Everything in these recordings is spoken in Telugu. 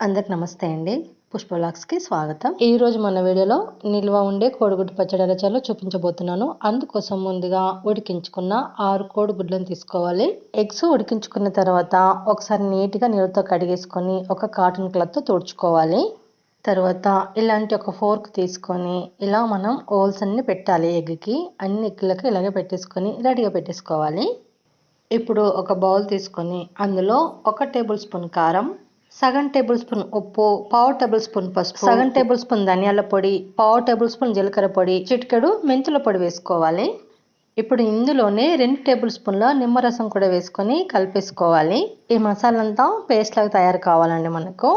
అందరికి నమస్తే అండి. పుష్పలాక్స్కి స్వాగతం. ఈరోజు మన వీడియోలో నిల్వ ఉండే కోడిగుడ్డు పచ్చడి ఎలా చూపించబోతున్నాను. అందుకోసం ముందుగా ఉడికించుకున్న ఆరు కోడిగుడ్లను తీసుకోవాలి. ఎగ్స్ ఉడికించుకున్న తర్వాత ఒకసారి నీట్గా నీళ్ళతో కడిగేసుకొని ఒక కాటన్ క్లాత్తో తుడుచుకోవాలి. తర్వాత ఇలాంటి ఒక ఫోర్క్ తీసుకొని ఇలా మనం హోల్స్ అన్ని పెట్టాలి ఎగ్కి. అన్ని ఎగ్గులకు ఇలాగే పెట్టేసుకొని రెడీగా పెట్టేసుకోవాలి. ఇప్పుడు ఒక బౌల్ తీసుకొని అందులో ఒక టేబుల్ స్పూన్ కారం సగం టేబుల్ స్పూన్ ఉప్పు పావు టేబుల్ స్పూన్ పసుపు సగం టేబుల్ స్పూన్ ధనియాల పొడి పావు టేబుల్ స్పూన్ జీలకర్ర పొడి చిటికెడు మెంతుల పొడి వేసుకోవాలి. ఇప్పుడు ఇందులోనే రెండు టేబుల్ స్పూన్ల నిమ్మరసం కూడా వేసుకొని కలిపేసుకోవాలి. ఈ మసాలా అంతా పేస్ట్ లాగా తయారు కావాలండి మనకు.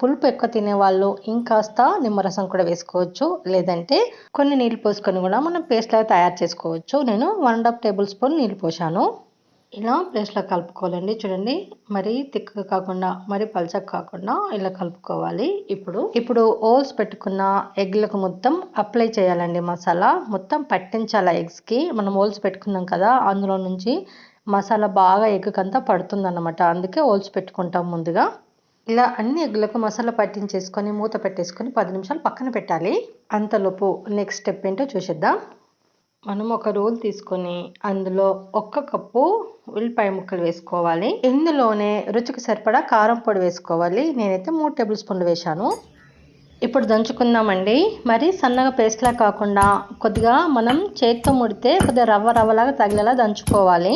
పులుపు ఎక్కువ తినేవాళ్ళు ఇంకాస్త నిమ్మరసం కూడా వేసుకోవచ్చు. లేదంటే కొన్ని నీళ్ళు పోసుకొని కూడా మనం పేస్ట్ లాగా తయారు చేసుకోవచ్చు. నేను one and half table spoon నీళ్ళు పోసాను. ఇలా పేస్ట్లో కలుపుకోవాలండి. చూడండి. మరీ తిక్కగా కాకుండా మరీ పలచగా కాకుండా ఇలా కలుపుకోవాలి. ఇప్పుడు ఇప్పుడు ఓల్స్ పెట్టుకున్న ఎగ్లకు మొత్తం అప్లై చేయాలండి మసాలా. మొత్తం పట్టించాలి ఎగ్స్కి. మనం ఓల్స్ పెట్టుకున్నాం కదా అందులో నుంచి మసాలా బాగా ఎగ్గుకంతా పడుతుందన్నమాట. అందుకే ఓల్స్ పెట్టుకుంటాం ముందుగా. ఇలా అన్ని ఎగ్గులకు మసాలా పట్టించేసుకొని మూత పెట్టేసుకొని పది నిమిషాలు పక్కన పెట్టాలి. అంతలోపు నెక్స్ట్ స్టెప్ ఏంటో చూసేద్దాం. మనం ఒక రోల్ తీసుకొని అందులో ఒక్క కప్పు ఉల్లిపాయ ముక్కలు వేసుకోవాలి. ఇందులోనే రుచికి సరిపడా కారం పొడి వేసుకోవాలి. నేనైతే మూడు టేబుల్ స్పూన్లు వేశాను. ఇప్పుడు దంచుకుందామండి. మరి సన్నగా పేస్ట్లా కాకుండా కొద్దిగా మనం చేతితో ముడితే కొద్దిగా రవ్వ రవ్వలాగా తగిలేలా దంచుకోవాలి.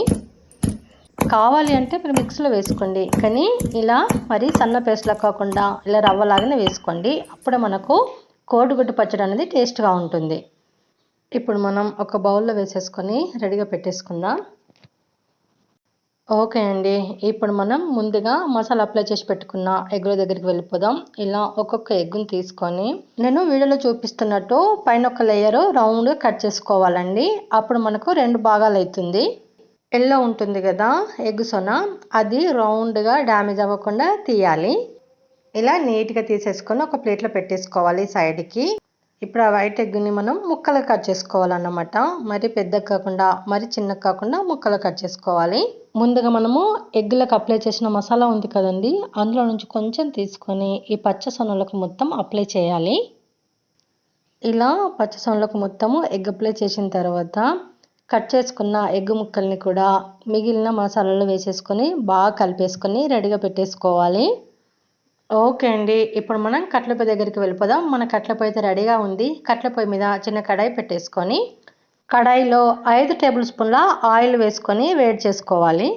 కావాలి అంటే మీరు మిక్సీలో వేసుకోండి. కానీ ఇలా మరి సన్న పేస్ట్లా కాకుండా ఇలా రవ్వలాగానే వేసుకోండి. అప్పుడు మనకు కోడిగుడ్డు పచ్చడి అనేది టేస్ట్గా ఉంటుంది. ఇప్పుడు మనం ఒక బౌల్లో వేసేసుకొని రెడీగా పెట్టేసుకుందాం. ఓకే అండి. ఇప్పుడు మనం ముందుగా మసాలా అప్లై చేసి పెట్టుకున్న ఎగ్గుల దగ్గరికి వెళ్ళిపోదాం. ఇలా ఒక్కొక్క ఎగ్గుని తీసుకొని నేను వీడియోలో చూపిస్తున్నట్టు పైన ఒక లేయర్ రౌండ్గా కట్ చేసుకోవాలండి. అప్పుడు మనకు రెండు భాగాలు అవుతుంది. ఎల్లో ఉంటుంది కదా ఎగ్ సొన అది రౌండ్గా డ్యామేజ్ అవ్వకుండా తీయాలి. ఇలా నీట్గా తీసేసుకొని ఒక ప్లేట్లో పెట్టేసుకోవాలి సైడ్కి ఇప్పుడు ఆ వైట్ ఎగ్ని మనం ముక్కలు కట్ చేసుకోవాలన్నమాట. మరి పెద్ద కాకుండా మరి చిన్న కాకుండా ముక్కలు కట్ చేసుకోవాలి. ముందుగా మనము ఎగ్గులకు అప్లై చేసిన మసాలా ఉంది కదండి అందులో నుంచి కొంచెం తీసుకొని ఈ పచ్చ సొనలకు మొత్తం అప్లై చేయాలి. ఇలా పచ్చ సొనలకు మొత్తము ఎగ్ అప్లై చేసిన తర్వాత కట్ చేసుకున్న ఎగ్ ముక్కల్ని కూడా మిగిలిన మసాలాలో వేసేసుకొని బాగా కలిపేసుకొని రెడీగా పెట్టేసుకోవాలి. ఓకే అండి. ఇప్పుడు మనం కట్ల పొయ్యి దగ్గరికి వెళ్ళిపోదాం. మన కట్ల పొయ్యి అయితే రెడీగా ఉంది. కట్ల పొయ్యి మీద చిన్న కడాయి పెట్టేసుకొని కడాయిలో ఐదు టేబుల్ స్పూన్ల ఆయిల్ వేసుకొని వేడి చేసుకోవాలి.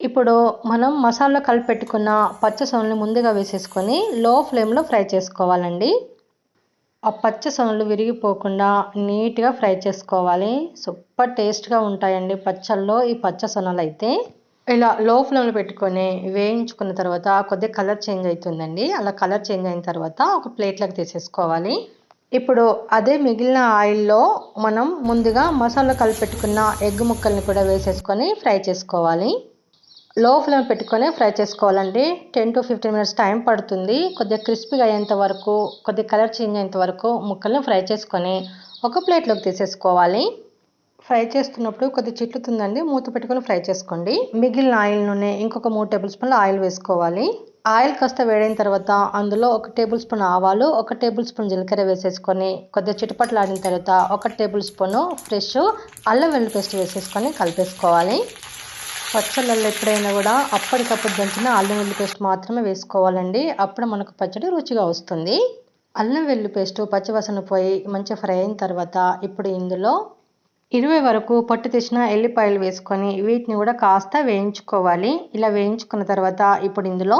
ఇప్పుడు మనం మసాలా కలిపి పెట్టుకున్న పచ్చసొనలు ముందుగా వేసేసుకొని లో ఫ్లేమ్లో ఫ్రై చేసుకోవాలండి. ఆ పచ్చసొనలు విరిగిపోకుండా నీట్గా ఫ్రై చేసుకోవాలి. సూపర్ టేస్ట్గా ఉంటాయండి పచ్చళ్ళలో ఈ పచ్చసొనలు అయితే ఇలా లో ఫ్లేమ్లో పెట్టుకొని వేయించుకున్న తర్వాత కొద్దిగా కలర్ చేంజ్ అవుతుందండి. అలా కలర్ చేంజ్ అయిన తర్వాత ఒక ప్లేట్లోకి తీసేసుకోవాలి. ఇప్పుడు అదే మిగిలిన ఆయిల్లో మనం ముందుగా మసాలా కలిపి పెట్టుకున్న ఎగ్ ముక్కల్ని కూడా వేసేసుకొని ఫ్రై చేసుకోవాలి. లో ఫ్లేమ్ పెట్టుకొని ఫ్రై చేసుకోవాలండి ten to fifteen minutes time పడుతుంది. కొద్దిగా క్రిస్పీగా అయ్యేంత వరకు కొద్దిగా కలర్ చేంజ్ అయ్యేంత వరకు ముక్కల్ని ఫ్రై చేసుకొని ఒక ప్లేట్లోకి తీసేసుకోవాలి. ఫ్రై చేస్తున్నప్పుడు కొద్దిగా చిట్లుతుందండి మూత పెట్టుకొని ఫ్రై చేసుకోండి. మిగిలిన ఆయిల్ నూనె ఇంకొక మూడు టేబుల్ స్పూన్ల ఆయిల్ వేసుకోవాలి. ఆయిల్ కాస్త వేడైన తర్వాత అందులో ఒక టేబుల్ స్పూన్ ఆవాలు ఒక టేబుల్ స్పూన్ జీలకర్ర వేసేసుకొని కొద్దిగా చిటపట్లాడిన తర్వాత ఒక టేబుల్ స్పూను ఫ్రెష్ అల్లం వెల్లుల్లి పేస్ట్ వేసేసుకొని కలిపేసుకోవాలి. పచ్చళ్ళల్లో ఎప్పుడైనా కూడా అప్పటికప్పుడు దంచిన అల్లం వెల్లుల్లి పేస్ట్ మాత్రమే వేసుకోవాలండి. అప్పుడు మనకు పచ్చడి రుచిగా వస్తుంది. అల్లం వెల్లుల్లి పేస్ట్ పచ్చివాసన పోయి మంచిగా ఫ్రై అయిన తర్వాత ఇప్పుడు ఇందులో ఇరవై వరకు పొట్టు తీసిన ఎల్లిపాయలు వేసుకొని వీటిని కూడా కాస్త వేయించుకోవాలి. ఇలా వేయించుకున్న తర్వాత ఇప్పుడు ఇందులో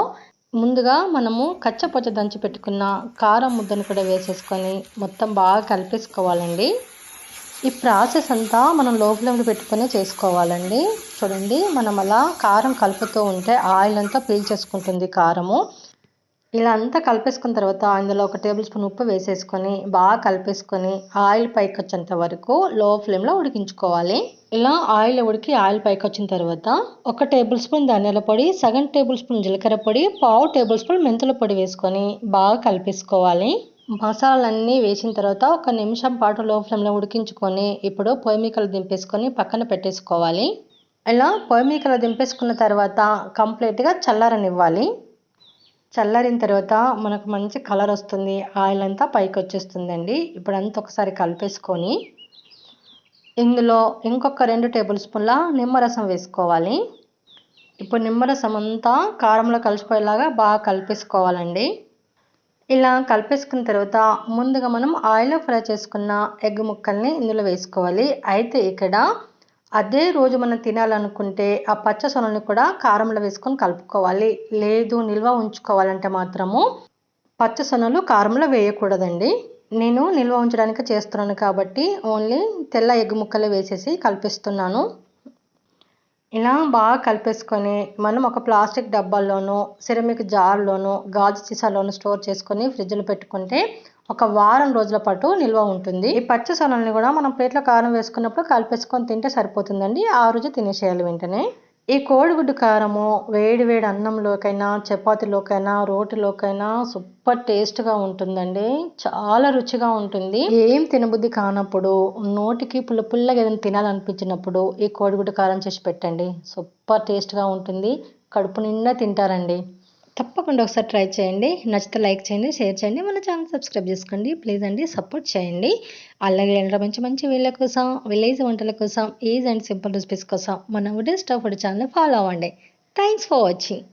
ముందుగా మనము కచ్చపచ్చ దంచి పెట్టుకున్న కారం ముద్దను కూడా వేసేసుకొని మొత్తం బాగా కలిపేసుకోవాలండి. ఈ ప్రాసెస్ అంతా మనం లోపల పెట్టుకొని చేసుకోవాలండి. చూడండి మనం అలా కారం కలుపుతూ ఉంటే ఆయిల్ అంతా పీల్చేసుకుంటుంది కారము. ఇలా అంతా కలిపేసుకున్న తర్వాత అందులో ఒక టేబుల్ స్పూన్ ఉప్పు వేసేసుకొని బాగా కలిపేసుకొని ఆయిల్ పైకి వచ్చేంత వరకు లో ఫ్లేమ్లో ఉడికించుకోవాలి. ఇలా ఆయిల్ ఉడికి ఆయిల్ పైకి వచ్చిన తర్వాత ఒక టేబుల్ స్పూన్ ధనియాల పొడి సగం టేబుల్ స్పూన్ జీలకర్ర పొడి పావు టేబుల్ స్పూన్ మెంతుల పొడి వేసుకొని బాగా కలిపేసుకోవాలి. మసాలాలన్నీ వేసిన తర్వాత ఒక నిమిషం పాటు లో ఫ్లేమ్లో ఉడికించుకొని ఇప్పుడు పొయ్యి మీకలు దింపేసుకొని పక్కన పెట్టేసుకోవాలి. ఇలా పొయ్యిమీకలు దింపేసుకున్న తర్వాత కంప్లీట్గా చల్లారనివ్వాలి. చల్లారిన తర్వాత మనకు మంచి కలర్ వస్తుంది. ఆయిల్ అంతా పైకి వచ్చేస్తుందండి. ఇప్పుడు అంతా ఒకసారి కలిపేసుకొని ఇందులో ఇంకొక రెండు టేబుల్ స్పూన్ల నిమ్మరసం వేసుకోవాలి. ఇప్పుడు నిమ్మరసం అంతా కారంలో కలిసిపోయేలాగా బాగా కలిపేసుకోవాలండి. ఇలా కలిపేసుకున్న తర్వాత ముందుగా మనం ఆయిల్లో ఫ్రై చేసుకున్న ఎగ్ ముక్కల్ని ఇందులో వేసుకోవాలి. అయితే ఇక్కడ అదే రోజు మనం తినాలనుకుంటే ఆ పచ్చ సొనల్ని కూడా కారంలో వేసుకొని కలుపుకోవాలి. లేదు నిల్వ ఉంచుకోవాలంటే మాత్రము పచ్చ సొనలు కారంలో వేయకూడదండి. నేను నిల్వ ఉంచడానికి చేస్తున్నాను కాబట్టి ఓన్లీ తెల్ల ఎగ్గు ముక్కలు వేసేసి కలిపిస్తున్నాను. ఇలా బాగా కలిపేసుకొని మనం ఒక ప్లాస్టిక్ డబ్బాల్లోనో సిరమిక్ జార్లోనో గాజు సీసాలోనో స్టోర్ చేసుకొని ఫ్రిడ్జ్లో పెట్టుకుంటే ఒక వారం రోజుల పాటు నిల్వ ఉంటుంది. ఈ పచ్చ సొనల్ని కూడా మనం ప్లేట్లో కారం వేసుకున్నప్పుడు కలిపేసుకొని తింటే సరిపోతుందండి. ఆ రోజు తినేసేయాలి వెంటనే. ఈ కోడిగుడ్డు కారము వేడి వేడి అన్నంలోకైనా చపాతీలోకైనా రోటిలోకైనా సూపర్ టేస్ట్గా ఉంటుందండి. చాలా రుచిగా ఉంటుంది. ఏం తినబుద్ధి కానప్పుడు నోటికి పుల్ల పుల్లగా ఏదైనా తినాలనిపించినప్పుడు ఈ కోడిగుడ్డు కారం చేసి పెట్టండి. సూపర్ టేస్ట్గా ఉంటుంది. కడుపు నిండా తింటారండి. తప్పకుండా ఒకసారి ట్రై చేయండి. నచ్చితే లైక్ చేయండి షేర్ చేయండి. మన ఛానల్ సబ్స్క్రైబ్ చేసుకోండి. ప్లీజ్ అండి సపోర్ట్ చేయండి. అలాగే మంచి మంచి వీళ్ళ కోసం విలేజ్ వంటల కోసం ఈజ్ అండ్ సింపుల్ రెసిపీస్ కోసం మన wood stuff food channel follow అవ్వండి. Thanks for watching.